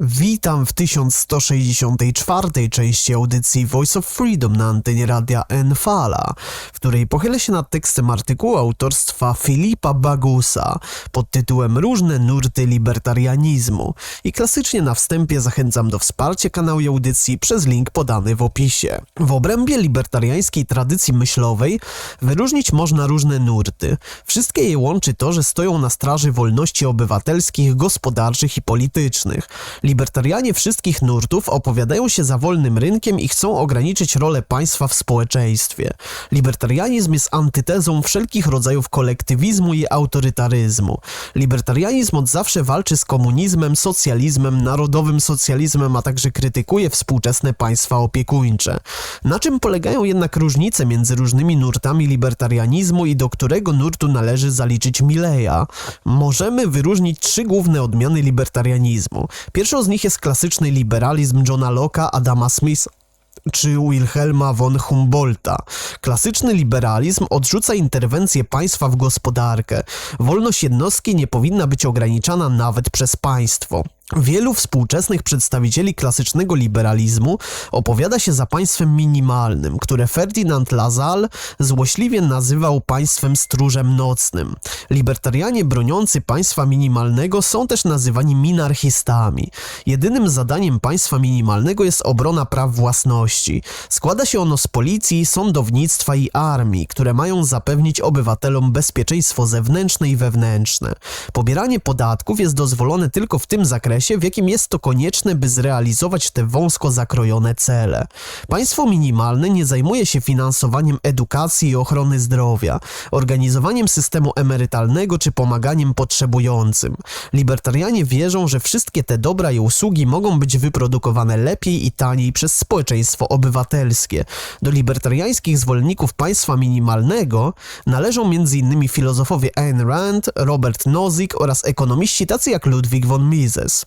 Witam w 1164 części audycji Voice of Freedom na antenie radia Enfala, w której pochylę się nad tekstem artykułu autorstwa Filipa Bagusa pod tytułem Różne nurty libertarianizmu i klasycznie na wstępie zachęcam do wsparcia kanału i audycji przez link podany w opisie. W obrębie libertariańskiej tradycji myślowej wyróżnić można różne nurty. Wszystkie je łączy to, że stoją na straży wolności obywatelskich, gospodarczych i politycznych. Libertarianie wszystkich nurtów opowiadają się za wolnym rynkiem i chcą ograniczyć rolę państwa w społeczeństwie. Libertarianizm jest antytezą wszelkich rodzajów kolektywizmu i autorytaryzmu. Libertarianizm od zawsze walczy z komunizmem, socjalizmem, narodowym socjalizmem, a także krytykuje współczesne państwa opiekuńcze. Na czym polegają jednak różnice między różnymi nurtami libertarianizmu i do którego nurtu należy zaliczyć Mileja? Możemy wyróżnić trzy główne odmiany libertarianizmu. Pierwszą z nich jest klasyczny liberalizm Johna Locke'a, Adama Smitha czy Wilhelma von Humboldta. Klasyczny liberalizm odrzuca interwencję państwa w gospodarkę. Wolność jednostki nie powinna być ograniczana nawet przez państwo. Wielu współczesnych przedstawicieli klasycznego liberalizmu opowiada się za państwem minimalnym, które Ferdinand Lassalle złośliwie nazywał państwem stróżem nocnym. Libertarianie broniący państwa minimalnego są też nazywani minarchistami. Jedynym zadaniem państwa minimalnego jest obrona praw własności. Składa się ono z policji, sądownictwa i armii, które mają zapewnić obywatelom bezpieczeństwo zewnętrzne i wewnętrzne. Pobieranie podatków jest dozwolone tylko w tym zakresie, w jakim jest to konieczne, by zrealizować te wąsko zakrojone cele. Państwo minimalne nie zajmuje się finansowaniem edukacji i ochrony zdrowia, organizowaniem systemu emerytalnego czy pomaganiem potrzebującym. Libertarianie wierzą, że wszystkie te dobra i usługi mogą być wyprodukowane lepiej i taniej przez społeczeństwo obywatelskie. Do libertariańskich zwolenników państwa minimalnego należą m.in. filozofowie Ayn Rand, Robert Nozick oraz ekonomiści tacy jak Ludwig von Mises.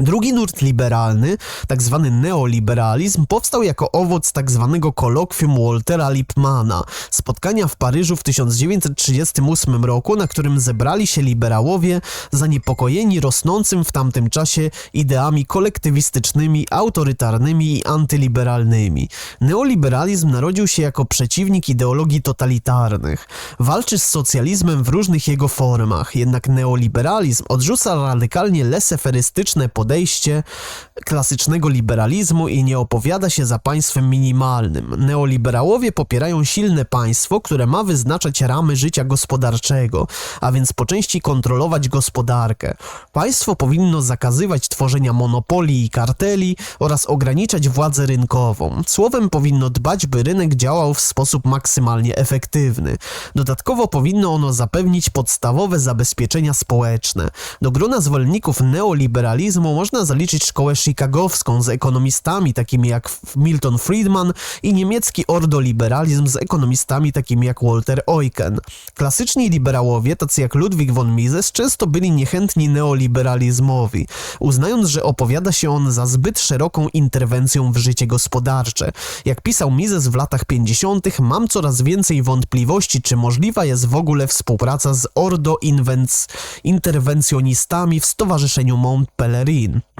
Drugi nurt liberalny, tak zwany neoliberalizm, powstał jako owoc tak zwanego kolokwium Waltera Lippmana, spotkania w Paryżu w 1938 roku, na którym zebrali się liberałowie zaniepokojeni rosnącym w tamtym czasie ideami kolektywistycznymi, autorytarnymi i antyliberalnymi. Neoliberalizm narodził się jako przeciwnik ideologii totalitarnych. Walczy z socjalizmem w różnych jego formach, jednak neoliberalizm odrzuca radykalnie leseferystyczne podejście klasycznego liberalizmu i nie opowiada się za państwem minimalnym. Neoliberałowie popierają silne państwo, które ma wyznaczać ramy życia gospodarczego, a więc po części kontrolować gospodarkę. Państwo powinno zakazywać tworzenia monopolii i karteli oraz ograniczać władzę rynkową. Słowem powinno dbać, by rynek działał w sposób maksymalnie efektywny. Dodatkowo powinno ono zapewnić podstawowe zabezpieczenia społeczne. Do grona zwolenników neoliberalizmu można zaliczyć szkołę chicagowską z ekonomistami takimi jak Milton Friedman i niemiecki ordoliberalizm z ekonomistami takimi jak Walter Eucken. Klasyczni liberałowie, tacy jak Ludwig von Mises, często byli niechętni neoliberalizmowi, uznając, że opowiada się on za zbyt szeroką interwencją w życie gospodarcze. Jak pisał Mises w latach 50., mam coraz więcej wątpliwości, czy możliwa jest w ogóle współpraca z ordo-interwencjonistami w Stowarzyszeniu Mont Pelerin.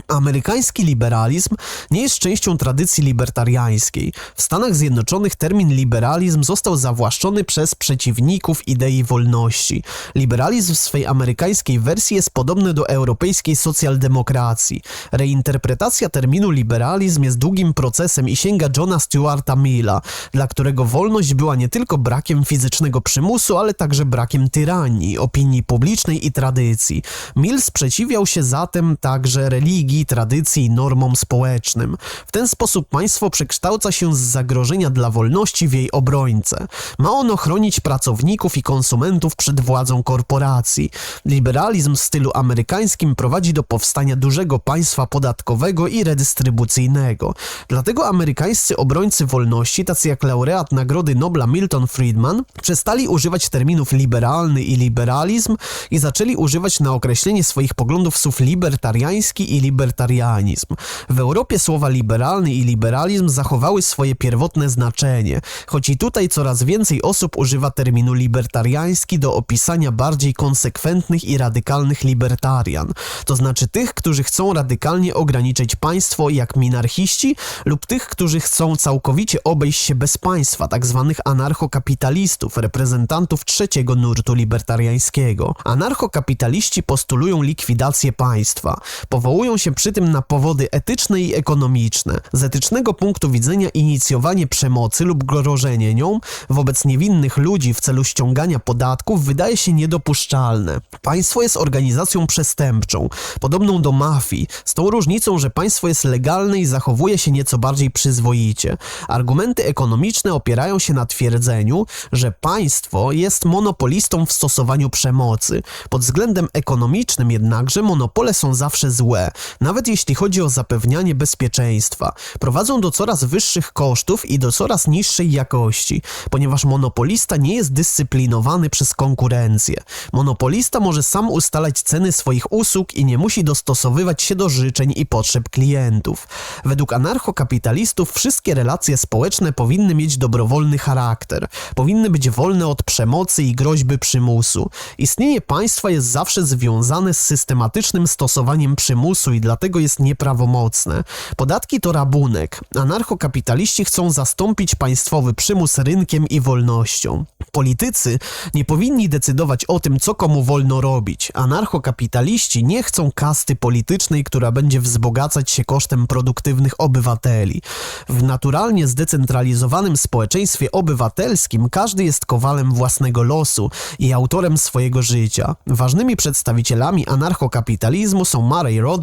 Amerykański liberalizm nie jest częścią tradycji libertariańskiej. W Stanach Zjednoczonych termin liberalizm został zawłaszczony przez przeciwników idei wolności. Liberalizm w swej amerykańskiej wersji jest podobny do europejskiej socjaldemokracji. Reinterpretacja terminu liberalizm jest długim procesem i sięga Johna Stuarta Milla, dla którego wolność była nie tylko brakiem fizycznego przymusu, ale także brakiem tyranii, opinii publicznej i tradycji. Mill sprzeciwiał się zatem także religii, tradycji i normom społecznym. W ten sposób państwo przekształca się z zagrożenia dla wolności w jej obrońcę. Ma ono chronić pracowników i konsumentów przed władzą korporacji. Liberalizm w stylu amerykańskim prowadzi do powstania dużego państwa podatkowego i redystrybucyjnego. Dlatego amerykańscy obrońcy wolności, tacy jak laureat Nagrody Nobla Milton Friedman, przestali używać terminów liberalny i liberalizm i zaczęli używać na określenie swoich poglądów słów libertariański i libertarianizm. W Europie słowa liberalny i liberalizm zachowały swoje pierwotne znaczenie, choć i tutaj coraz więcej osób używa terminu libertariański do opisania bardziej konsekwentnych i radykalnych libertarian, to znaczy tych, którzy chcą radykalnie ograniczyć państwo jak minarchiści lub tych, którzy chcą całkowicie obejść się bez państwa, tak zwanych anarchokapitalistów, reprezentantów trzeciego nurtu libertariańskiego. Anarchokapitaliści postulują likwidację państwa. Powołują się przy tym na powody etyczne i ekonomiczne. Z etycznego punktu widzenia inicjowanie przemocy lub grożenie nią wobec niewinnych ludzi w celu ściągania podatków wydaje się niedopuszczalne. Państwo jest organizacją przestępczą, podobną do mafii, z tą różnicą, że państwo jest legalne i zachowuje się nieco bardziej przyzwoicie. Argumenty ekonomiczne opierają się na twierdzeniu, że państwo jest monopolistą w stosowaniu przemocy. Pod względem ekonomicznym jednakże monopole są zawsze złe, nawet jeśli chodzi o zapewnianie bezpieczeństwa. Prowadzą do coraz wyższych kosztów i do coraz niższej jakości, ponieważ monopolista nie jest dyscyplinowany przez konkurencję. Monopolista może sam ustalać ceny swoich usług i nie musi dostosowywać się do życzeń i potrzeb klientów. Według anarchokapitalistów wszystkie relacje społeczne powinny mieć dobrowolny charakter, powinny być wolne od przemocy i groźby przymusu. Istnienie państwa jest zawsze związane z systematycznym stosowaniem przymusu i dlatego jest nieprawomocne. Podatki to rabunek. Anarchokapitaliści chcą zastąpić państwowy przymus rynkiem i wolnością. Politycy nie powinni decydować o tym, co komu wolno robić. Anarchokapitaliści nie chcą kasty politycznej, która będzie wzbogacać się kosztem produktywnych obywateli. W naturalnie zdecentralizowanym społeczeństwie obywatelskim każdy jest kowalem własnego losu i autorem swojego życia. Ważnymi przedstawicielami anarchokapitalizmu są Murray Rothbard,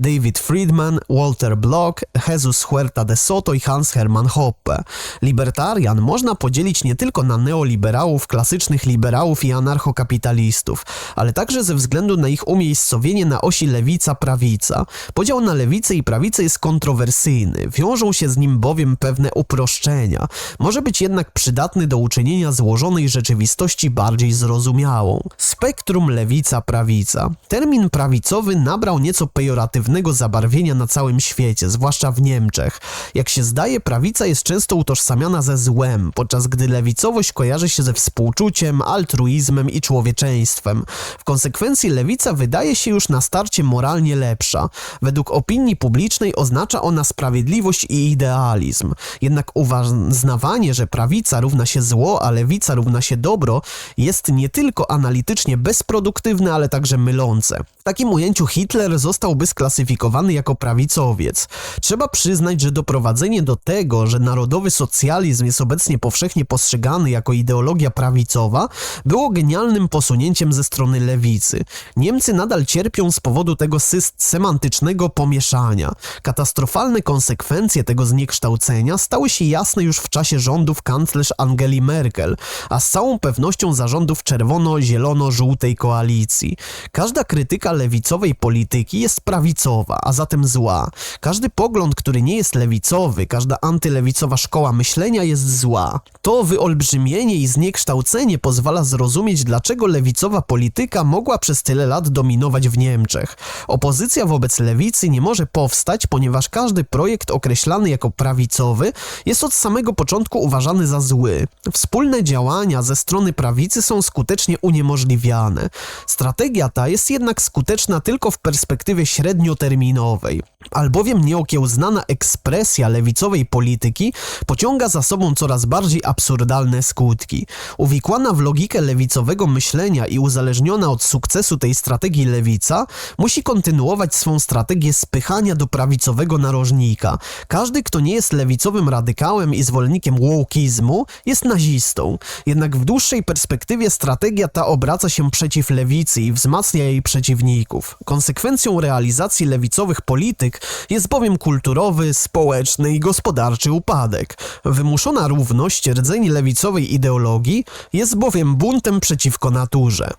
David Friedman, Walter Block, Jesus Huerta de Soto i Hans Hermann Hoppe. Libertarian można podzielić nie tylko na neoliberałów, klasycznych liberałów i anarchokapitalistów, ale także ze względu na ich umiejscowienie na osi lewica-prawica. Podział na lewicę i prawicę jest kontrowersyjny, wiążą się z nim bowiem pewne uproszczenia. Może być jednak przydatny do uczynienia złożonej rzeczywistości bardziej zrozumiałą. Spektrum lewica-prawica. Termin prawicowy nabrał nieco pejoratywnego zabarwienia na całym świecie, zwłaszcza w Niemczech. Jak się zdaje, prawica jest często utożsamiana ze złem, podczas gdy lewicowość kojarzy się ze współczuciem, altruizmem i człowieczeństwem. W konsekwencji lewica wydaje się już na starcie moralnie lepsza. Według opinii publicznej oznacza ona sprawiedliwość i idealizm. Jednak uznawanie, że prawica równa się zło, a lewica równa się dobro, jest nie tylko analitycznie bezproduktywne, ale także mylące. W takim ujęciu Hitler zostałby sklasyfikowany jako prawicowiec. Trzeba przyznać, że doprowadzenie do tego, że narodowy socjalizm jest obecnie powszechnie postrzegany jako ideologia prawicowa, było genialnym posunięciem ze strony lewicy. Niemcy nadal cierpią z powodu tego semantycznego pomieszania. Katastrofalne konsekwencje tego zniekształcenia stały się jasne już w czasie rządów kanclerz Angeli Merkel, a z całą pewnością zarządów czerwono-zielono-żółtej koalicji. Każda krytyka lewicowej polityki jest prawicowa, a zatem zła. Każdy pogląd, który nie jest lewicowy, każda antylewicowa szkoła myślenia jest zła. To wyolbrzymienie i zniekształcenie pozwala zrozumieć, dlaczego lewicowa polityka mogła przez tyle lat dominować w Niemczech. Opozycja wobec lewicy nie może powstać, ponieważ każdy projekt określany jako prawicowy jest od samego początku uważany za zły. Wspólne działania ze strony prawicy są skutecznie uniemożliwiane. Strategia ta jest jednak skuteczna tylko w perspektywie średnioterminowej, albowiem nieokiełznana ekspresja lewicowej polityki pociąga za sobą coraz bardziej absurdalne skutki. Uwikłana w logikę lewicowego myślenia i uzależniona od sukcesu tej strategii lewica musi kontynuować swą strategię spychania do prawicowego narożnika. Każdy, kto nie jest lewicowym radykałem i zwolennikiem wokeizmu, jest nazistą. Jednak w dłuższej perspektywie strategia ta obraca się przeciw lewicy i wzmacnia jej przeciwników. Konsekwencją realizacji lewicowych polityk jest bowiem kulturowy, społeczny i gospodarczy upadek. Wymuszona równość rdzeni lewicowej ideologii jest bowiem buntem przeciwko naturze.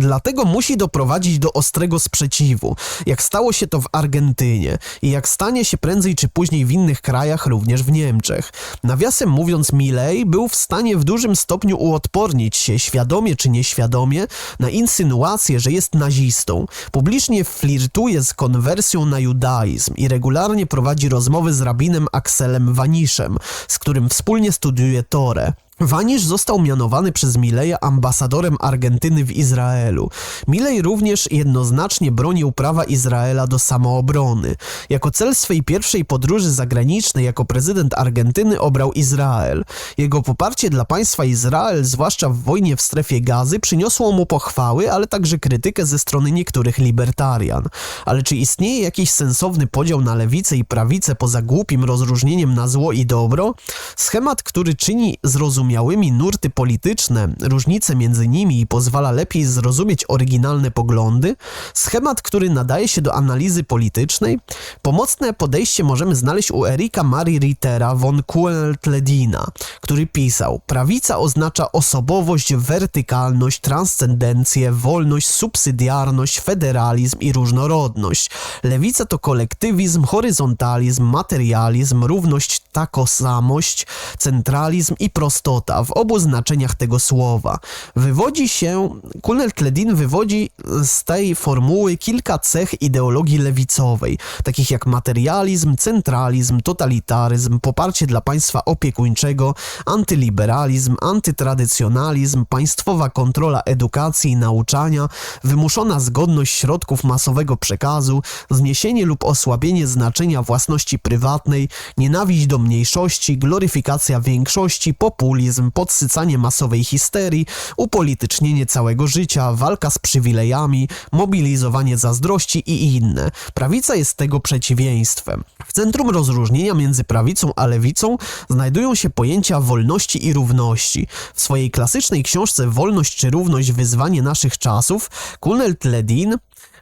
Dlatego musi doprowadzić do ostrego sprzeciwu, jak stało się to w Argentynie i jak stanie się prędzej czy później w innych krajach, również w Niemczech. Nawiasem mówiąc, Milley był w stanie w dużym stopniu uodpornić się, świadomie czy nieświadomie, na insynuację, że jest nazistą. Publicznie flirtuje z konwersją na judaizm i regularnie prowadzi rozmowy z rabinem Akselem Waniszem, z którym wspólnie studiuje Torę. Wanisz został mianowany przez Mileja ambasadorem Argentyny w Izraelu. Milej również jednoznacznie bronił prawa Izraela do samoobrony. Jako cel swej pierwszej podróży zagranicznej jako prezydent Argentyny obrał Izrael. Jego poparcie dla państwa Izrael, zwłaszcza w wojnie w strefie gazy, przyniosło mu pochwały, ale także krytykę ze strony niektórych libertarian. Ale czy istnieje jakiś sensowny podział na lewicę i prawicę poza głupim rozróżnieniem na zło i dobro? Schemat, który czyni zrozumiałe zrozumiałymi nurty polityczne, różnice między nimi pozwala lepiej zrozumieć oryginalne poglądy, schemat, który nadaje się do analizy politycznej, pomocne podejście możemy znaleźć u Erika Marii Rittera von Kuelt-Ledina, który pisał: Prawica oznacza osobowość, wertykalność, transcendencję, wolność, subsydiarność, federalizm i różnorodność. Lewica to kolektywizm, horyzontalizm, materializm, równość, takosamość, centralizm i prostota w obu znaczeniach tego słowa. Wywodzi się, Kulner-Kledin wywodzi z tej formuły kilka cech ideologii lewicowej, takich jak materializm, centralizm, totalitaryzm, poparcie dla państwa opiekuńczego, antyliberalizm, antytradycjonalizm, państwowa kontrola edukacji i nauczania, wymuszona zgodność środków masowego przekazu, zniesienie lub osłabienie znaczenia własności prywatnej, nienawiść do mniejszości, gloryfikacja większości, populizm, populizm, podsycanie masowej histerii, upolitycznienie całego życia, walka z przywilejami, mobilizowanie zazdrości i inne. Prawica jest tego przeciwieństwem. W centrum rozróżnienia między prawicą a lewicą znajdują się pojęcia wolności i równości. W swojej klasycznej książce Wolność czy równość wyzwanie naszych czasów Kunelt-Ledin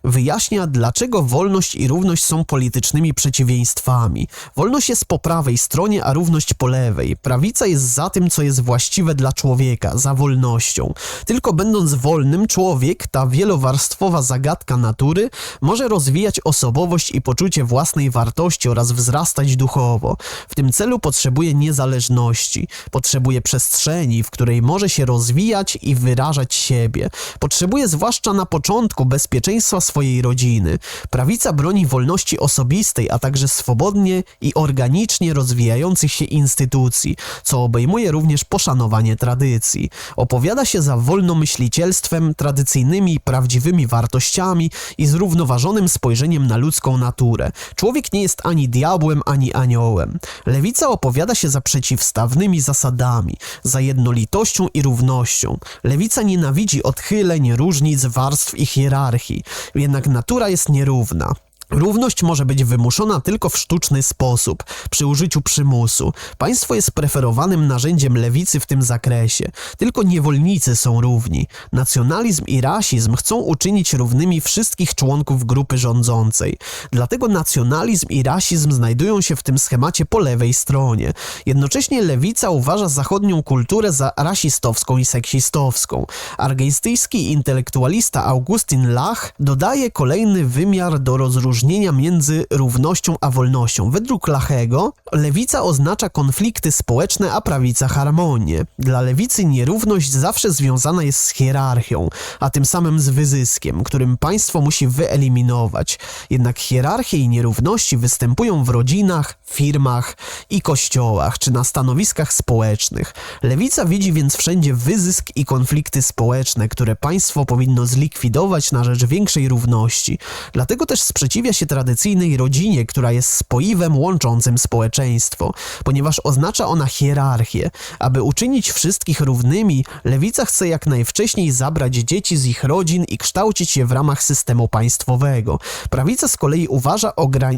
wyjaśnia, dlaczego wolność i równość są politycznymi przeciwieństwami. Wolność jest po prawej stronie, a równość po lewej. Prawica jest za tym, co jest właściwe dla człowieka, za wolnością. Tylko będąc wolnym, człowiek, ta wielowarstwowa zagadka natury, może rozwijać osobowość i poczucie własnej wartości oraz wzrastać duchowo. W tym celu potrzebuje niezależności, potrzebuje przestrzeni, w której może się rozwijać i wyrażać siebie. Potrzebuje zwłaszcza na początku bezpieczeństwa swojej rodziny. Prawica broni wolności osobistej, a także swobodnie i organicznie rozwijających się instytucji, co obejmuje również poszanowanie tradycji. Opowiada się za wolnomyślicielstwem, tradycyjnymi, prawdziwymi wartościami i zrównoważonym spojrzeniem na ludzką naturę. Człowiek nie jest ani diabłem, ani aniołem. Lewica opowiada się za przeciwstawnymi zasadami, za jednolitością i równością. Lewica nienawidzi odchyleń, różnic, warstw i hierarchii jednak natura jest nierówna. Równość może być wymuszona tylko w sztuczny sposób, przy użyciu przymusu. Państwo jest preferowanym narzędziem lewicy w tym zakresie. Tylko niewolnicy są równi. Nacjonalizm i rasizm chcą uczynić równymi wszystkich członków grupy rządzącej. Dlatego nacjonalizm i rasizm znajdują się w tym schemacie po lewej stronie. Jednocześnie lewica uważa zachodnią kulturę za rasistowską i seksistowską. Argentyński intelektualista Augustin Lach dodaje kolejny wymiar do rozróżnienia rozróżnienia między równością a wolnością. Według Lachego lewica oznacza konflikty społeczne, a prawica harmonię. Dla lewicy nierówność zawsze związana jest z hierarchią, a tym samym z wyzyskiem, którym państwo musi wyeliminować. Jednak hierarchie i nierówności występują w rodzinach, firmach i kościołach, czy na stanowiskach społecznych. Lewica widzi więc wszędzie wyzysk i konflikty społeczne, które państwo powinno zlikwidować na rzecz większej równości. Dlatego też sprzeciwia się tradycyjnej rodzinie, która jest spoiwem łączącym społeczeństwo, ponieważ oznacza ona hierarchię. Aby uczynić wszystkich równymi, lewica chce jak najwcześniej zabrać dzieci z ich rodzin i kształcić je w ramach systemu państwowego. Prawica z kolei uważa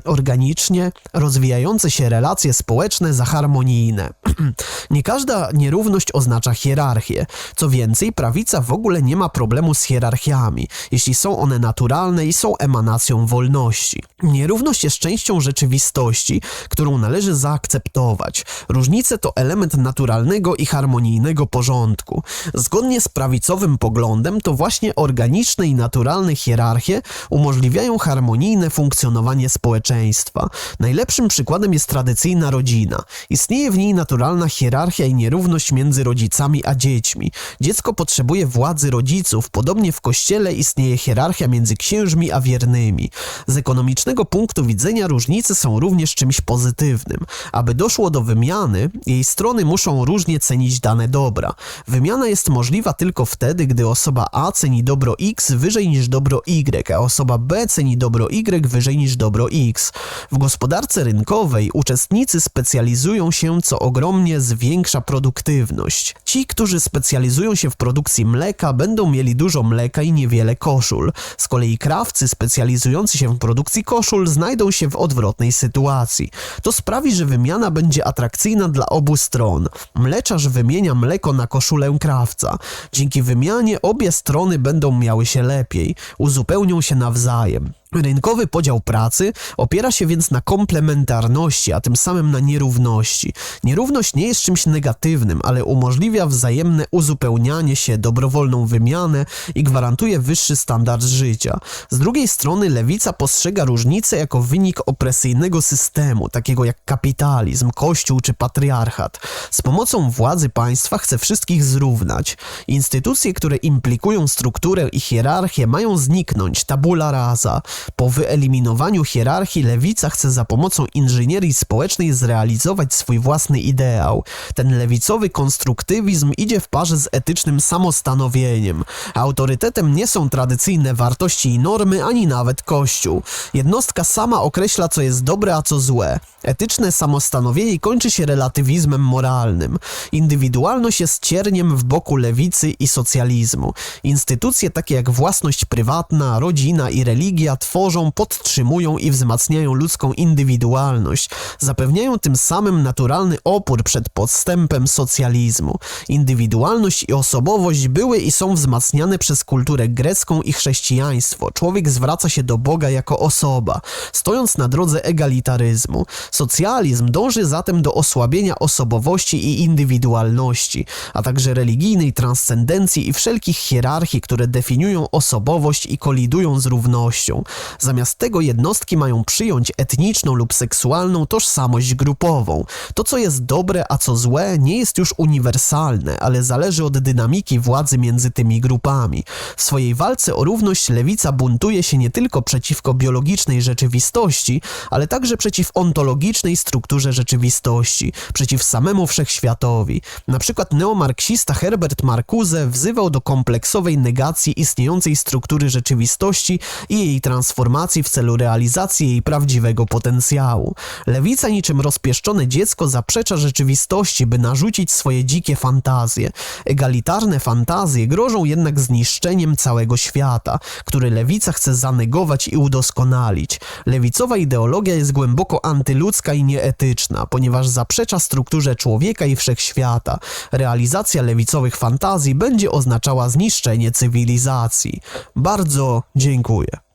organicznie rozwijające się relacje społeczne za harmonijne. nie każda nierówność oznacza hierarchię. Co więcej, prawica w ogóle nie ma problemu z hierarchiami, jeśli są one naturalne i są emanacją wolności. Nierówności. Nierówność jest częścią rzeczywistości, którą należy zaakceptować. Różnice to element naturalnego i harmonijnego porządku. Zgodnie z prawicowym poglądem, to właśnie organiczne i naturalne hierarchie umożliwiają harmonijne funkcjonowanie społeczeństwa. Najlepszym przykładem jest tradycyjna rodzina. Istnieje w niej naturalna hierarchia i nierówność między rodzicami a dziećmi. Dziecko potrzebuje władzy rodziców, podobnie w kościele istnieje hierarchia między księżmi a wiernymi. Z ekonomicznego punktu widzenia różnice są również czymś pozytywnym. Aby doszło do wymiany, jej strony muszą różnie cenić dane dobra. Wymiana jest możliwa tylko wtedy, gdy osoba A ceni dobro X wyżej niż dobro Y, a osoba B ceni dobro Y wyżej niż dobro X. W gospodarce rynkowej uczestnicy specjalizują się, co ogromnie zwiększa produktywność. Ci, którzy specjalizują się w produkcji mleka, będą mieli dużo mleka i niewiele koszul. Z kolei krawcy specjalizujący się w produkcji koszul znajdą się w odwrotnej sytuacji. To sprawi, że wymiana będzie atrakcyjna dla obu stron. Mleczarz wymienia mleko na koszulę krawca. Dzięki wymianie obie strony będą miały się lepiej, uzupełnią się nawzajem. Rynkowy podział pracy opiera się więc na komplementarności, a tym samym na nierówności. Nierówność nie jest czymś negatywnym, ale umożliwia wzajemne uzupełnianie się, dobrowolną wymianę i gwarantuje wyższy standard życia. Z drugiej strony lewica postrzega różnice jako wynik opresyjnego systemu, takiego jak kapitalizm, kościół czy patriarchat. Z pomocą władzy państwa chce wszystkich zrównać. Instytucje, które implikują strukturę i hierarchię mają zniknąć, tabula rasa. Po wyeliminowaniu hierarchii lewica chce za pomocą inżynierii społecznej zrealizować swój własny ideał. Ten lewicowy konstruktywizm idzie w parze z etycznym samostanowieniem. Autorytetem nie są tradycyjne wartości i normy, ani nawet Kościół. Jednostka sama określa, co jest dobre, a co złe. Etyczne samostanowienie kończy się relatywizmem moralnym. Indywidualność jest cierniem w boku lewicy i socjalizmu. Instytucje takie jak własność prywatna, rodzina i religia tworzą, podtrzymują i wzmacniają ludzką indywidualność, zapewniają tym samym naturalny opór przed podstępem socjalizmu. Indywidualność i osobowość były i są wzmacniane przez kulturę grecką i chrześcijaństwo. Człowiek zwraca się do Boga jako osoba, stojąc na drodze egalitaryzmu. Socjalizm dąży zatem do osłabienia osobowości i indywidualności, a także religijnej transcendencji i wszelkich hierarchii, które definiują osobowość i kolidują z równością. Zamiast tego jednostki mają przyjąć etniczną lub seksualną tożsamość grupową. To, co jest dobre, a co złe, nie jest już uniwersalne, ale zależy od dynamiki władzy między tymi grupami. W swojej walce o równość lewica buntuje się nie tylko przeciwko biologicznej rzeczywistości, ale także przeciw ontologicznej strukturze rzeczywistości, przeciw samemu wszechświatowi. Na przykład neomarksista Herbert Marcuse wzywał do kompleksowej negacji istniejącej struktury rzeczywistości i jej transformacji w celu realizacji jej prawdziwego potencjału. Lewica niczym rozpieszczone dziecko zaprzecza rzeczywistości, by narzucić swoje dzikie fantazje. Egalitarne fantazje grożą jednak zniszczeniem całego świata, który lewica chce zanegować i udoskonalić. Lewicowa ideologia jest głęboko antyludzka i nieetyczna, ponieważ zaprzecza strukturze człowieka i wszechświata. Realizacja lewicowych fantazji będzie oznaczała zniszczenie cywilizacji. Bardzo dziękuję.